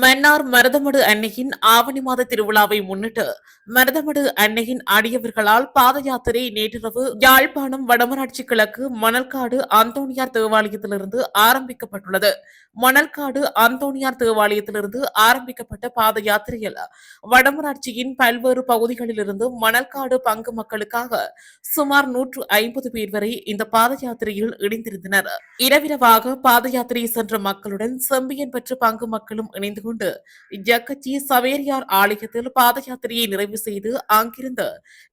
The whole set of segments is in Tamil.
மன்னார் மருதமடு அன்னையின் ஆவணி மாத திருவிழாவை முன்னிட்டு மருதமடு அன்னையின் அடியவர்களால் பாத யாத்திரை நேற்றிரவு யாழ்ப்பாணம் வடமராட்சி கிழக்கு மணல்காடு அந்தோணியார் தேவாலயத்திலிருந்து ஆரம்பிக்கப்பட்டுள்ளது. மணல்காடு அந்தோணியார் தேவாலயத்திலிருந்து ஆரம்பிக்கப்பட்ட பாத யாத்திரையில் வடமராட்சியின் பல்வேறு பகுதிகளிலிருந்து மணல்காடு பங்கு மக்களுக்காக சுமார் நூற்று ஐம்பது பேர் வரை இந்த பாத யாத்திரையில் இணைந்திருந்தனர். இரவிரவாக பாத யாத்திரை சென்ற மக்களுடன் செம்பியன் பெற்ற பங்கு மக்களும் இணைந்து கொண்டு ஜக்கச்சி சவேரியார் ஆலயத்தில் பாத யாத்திரையை நிறைவு செய்து அங்கிருந்து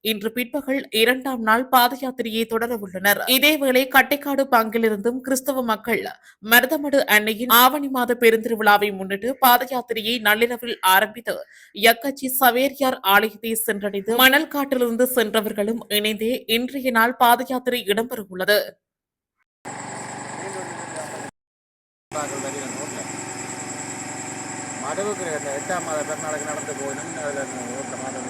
இன்று பிற்பகல் இரண்டாம் நாள் பாத யாத்திரையை தொடர உள்ளனர் இதேவேளை கட்டைக்காடு பங்கிலிருந்தும் கிறிஸ்தவ மக்கள் மருதமடு அன்னையின் ஆவணி மாத பெருந்திருவிழாவை முன்னிட்டு பாத யாத்திரையை நள்ளிரவில் ஆரம்பித்து யக்கச்சி சவேரியார் ஆலயத்தை சென்றடைந்து மணல் காட்டிலிருந்து சென்றவர்களும் இணைந்தே இன்றைய நாள் பாத யாத்திரை இடம்பெற உள்ளது மடவுக்கு எட்டாம் மாத பிறநாளுக்கு நடந்து போகணும் அதில் ஓட்ட மாதம்